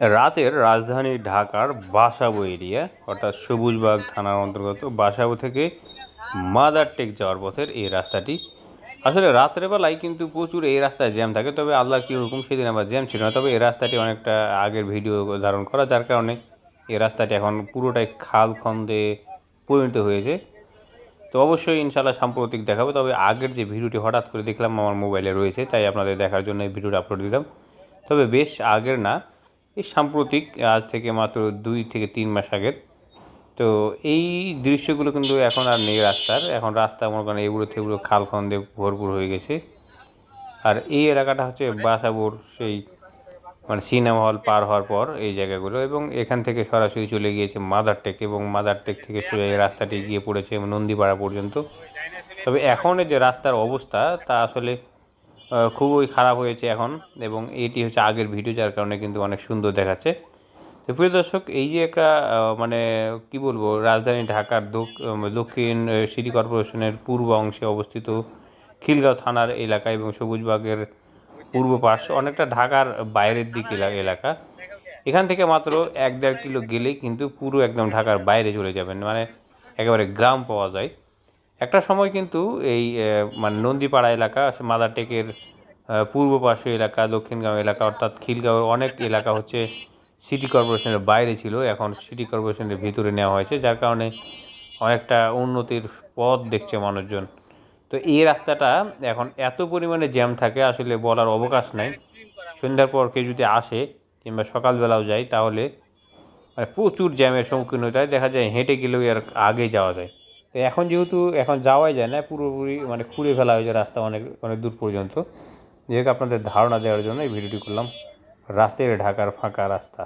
রাতের রাজধানী ঢাকার বাসাবো এরিয়া, অর্থাৎ সবুজবাগ থানার অন্তর্গত বাসাবো থেকে মাদারটেক যাওয়ার পথের এই রাস্তাটি। আসলে রাত্রেবেলায় কিন্তু প্রচুর এই রাস্তায় জ্যাম থাকে, তবে আল্লাহ কী হুকুম, সেদিন আবার জ্যাম ছিল না। তবে এই রাস্তাটি অনেকটা আগের ভিডিও ধারণ করা, যার কারণে এই রাস্তাটি এখন পুরোটাই খাল খন্দে পরিণত হয়েছে। তো অবশ্যই ইনশাল্লাহ সাম্প্রতিক দেখাবো, তবে আগের যে ভিডিওটি হঠাৎ করে দেখলাম আমার মোবাইলে রয়েছে, তাই আপনাদের দেখার জন্য এই ভিডিওটা আপলোড দিলাম। তবে বেশ আগের না এই সাম্প্রতিক, আজ থেকে মাত্র দুই থেকে তিন মাস আগের। তো এই দৃশ্যগুলো কিন্তু এখন আর নেই রাস্তার। এখন রাস্তা মনে করেন এগুলো থেগুলো খাল খন্দে ভরপুর হয়ে গেছে। আর এই এলাকাটা হচ্ছে বাসাবোর সেই মানে সিনেমা হল পার হওয়ার পর এই জায়গাগুলো এবং এখান থেকে সরাসরি চলে গিয়েছে মাদারটেক এবং মাদারটেক থেকে সোজা এই রাস্তাটি গিয়ে পড়েছে নন্দীপাড়া পর্যন্ত। তবে এখন যে রাস্তার অবস্থা তা আসলে খুবই খারাপ হয়েছে এখন এবং এটি হচ্ছে আগের ভিডিও যার কারণে কিন্তু অনেক সুন্দর দেখাচ্ছে। তো প্রিয় দর্শক, এই যে একটা মানে কি বলব, রাজধানী ঢাকার দক- দক্ষিণ সিটি কর্পোরেশনের পূর্ব অংশে অবস্থিত খিলগাঁও থানার এলাকা এবং সবুজবাগের পূর্ব পাশ অনেকটা ঢাকার বাইরের দিক এলা- এলাকা। এখান থেকে মাত্র এক দেড় কিলো গেলেই কিন্তু পুরো একদম ঢাকার বাইরে চলে যাবেন মানে একেবারে গ্রাম পাওয়া যায়। একটা সময় কিন্তু এই মানে নন্দীপাড়া এলাকা মাদারটেকের পূর্ব পার্শ্ব এলাকা, দক্ষিণগাঁও এলাকা, অর্থাৎ খিলগাঁও অনেক এলাকা হচ্ছে সিটি কর্পোরেশনের বাইরে ছিল, এখন সিটি কর্পোরেশনের ভিতরে নেওয়া হয়েছে, যার কারণে অনেকটা উন্নতির পথ দেখছে মানুষজন। তো এই রাস্তাটা এখন এত পরিমাণে জ্যাম থাকে, আসলে বলার অবকাশ নাই। সন্ধ্যার পর কেউ যদি আসে কিংবা সকালবেলাও যায়, তাহলে মানে প্রচুর জ্যামের সম্মুখীন হতে হয়, দেখা যায় হেঁটে গেলেও আর আগে যাওয়া যায়। তো এখন যেহেতু এখন যাওয়াই যায় না, পুরোপুরি মানে খুঁড়ে ফেলা হয়েছে রাস্তা অনেক অনেক দূর পর্যন্ত। যেহেতু আপনাদের ধারণা দেওয়ার জন্য এই ভিডিওটি করলাম। রাস্তায় ঢাকার ফাঁকা রাস্তা।